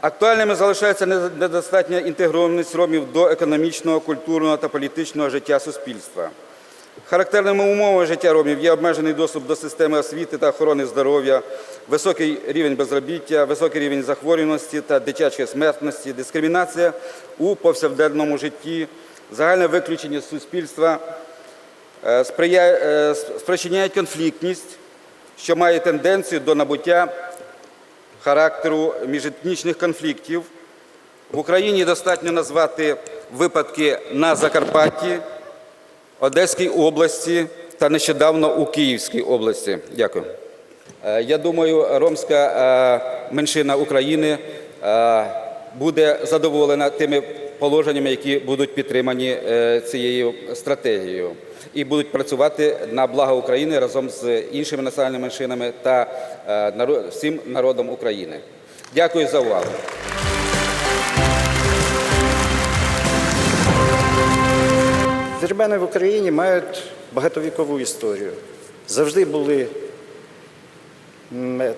Актуальними залишається недостатня інтегрованість ромів до економічного, культурного та політичного життя суспільства. Характерними умовами життя ромів є обмежений доступ до системи освіти та охорони здоров'я, високий рівень безробіття, високий рівень захворюваності та дитячої смертності, дискримінація у повсякденному житті, загальне виключення суспільства, е, е, спричиняють конфліктність, що має тенденцію до набуття характеру міжетнічних конфліктів. В Україні достатньо назвати випадки на Закарпатті, Одеській області та нещодавно у Київській області. Дякую. Е, Я думаю, ромська е, меншина України е, буде задоволена тими положеннями, які будуть підтримані е, цією стратегією, і будуть працювати на благо України разом з іншими національними меншинами та е, всім народом України. Дякую за увагу. Вірмени в Україні мають багатовікову історію. Завжди були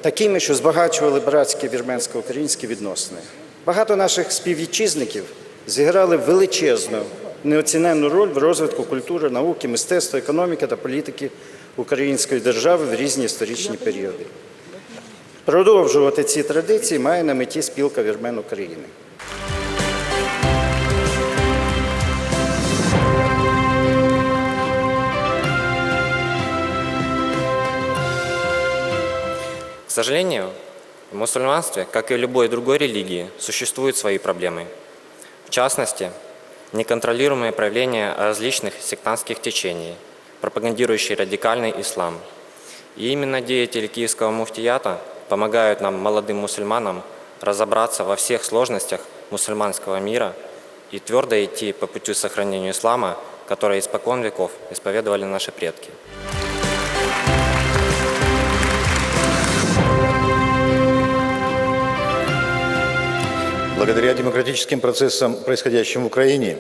такими, що збагачували братські вірменсько-українські відносини. Багато наших співвітчизників зіграли величезну, неоціненну роль в розвитку культури, науки, мистецтва, економіки та політики української держави в різні історичні періоди. Продовжувати ці традиції має на меті спілка вірмен України. К сожалению, в мусульманстве, как и в любой другой религии, существуют свои проблемы. В частности, неконтролируемые проявления различных сектантских течений, пропагандирующие радикальный ислам. И именно деятели Киевского муфтията помогают нам, молодым мусульманам, разобраться во всех сложностях мусульманского мира и твердо идти по пути сохранения ислама, который испокон веков исповедовали наши предки. Благодаря демократическим процессам, происходящим в Украине,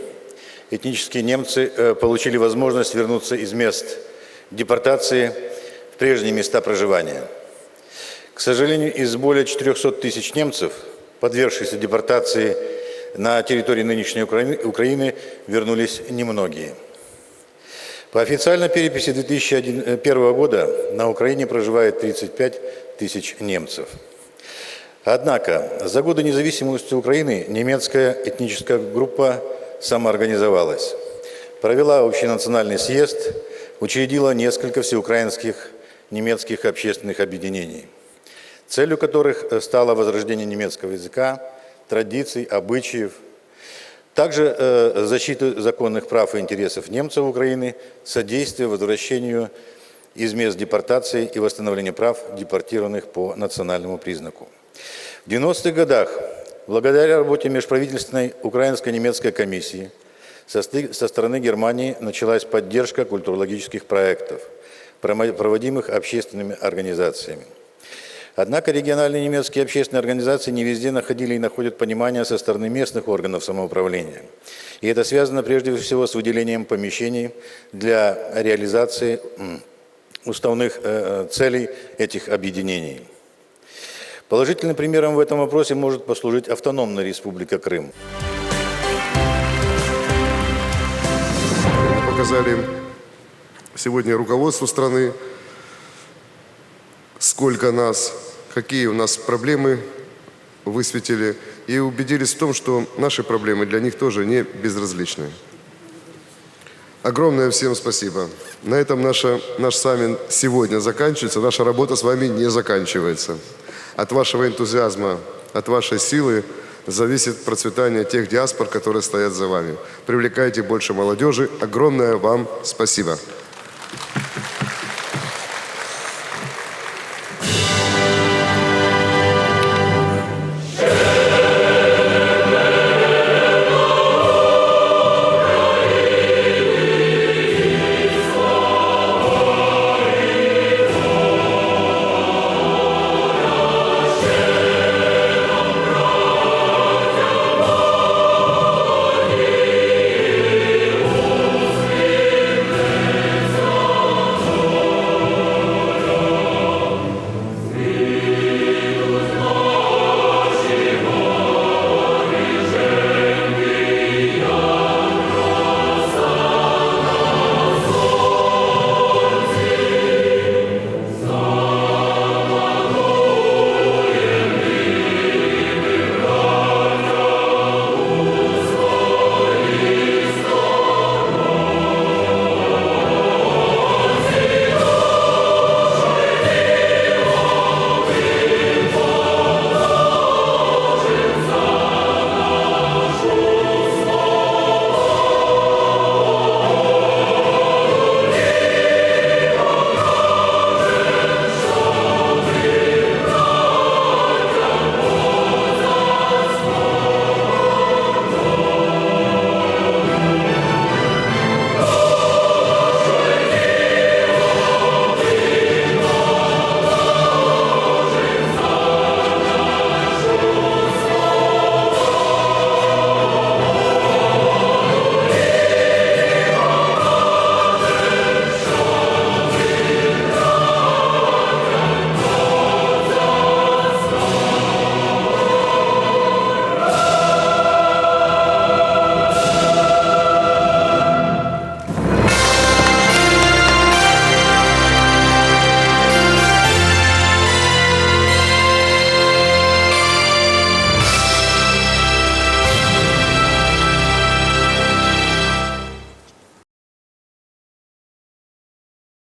этнические немцы э, получили возможность вернуться из мест депортации в прежние места проживания. К сожалению, из более 400 тысяч немцев, подвергшихся депортации на территории нынешней Украины, вернулись немногие. По официальной переписи 2001 года на Украине проживает 35 тысяч немцев. Однако за годы независимости Украины немецкая этническая группа самоорганизовалась, провела общенациональный съезд, учредила несколько всеукраинских немецких общественных объединений, целью которых стало возрождение немецкого языка, традиций, обычаев, также э, защита законных прав и интересов немцев Украины, содействие возвращению из мест депортации и восстановление прав депортированных по национальному признаку. В 90-х годах, благодаря работе межправительственной украинско-немецкой комиссии, со стороны Германии началась поддержка культурологических проектов, проводимых общественными организациями. Однако региональные немецкие общественные организации не везде находили и находят понимание со стороны местных органов самоуправления. И это связано прежде всего с выделением помещений для реализации уставных э, целей этих объединений. Положительным примером в этом вопросе может послужить автономная республика Крым. Показали сегодня руководству страны, сколько нас, какие у нас проблемы высветили, и убедились в том, что наши проблемы для них тоже не безразличны. Огромное всем спасибо. На этом наша, наш саммит сегодня заканчивается, наша работа с вами не заканчивается. От вашего энтузиазма, от вашей силы зависит процветание тех диаспор, которые стоят за вами. Привлекайте больше молодежи. Огромное вам спасибо.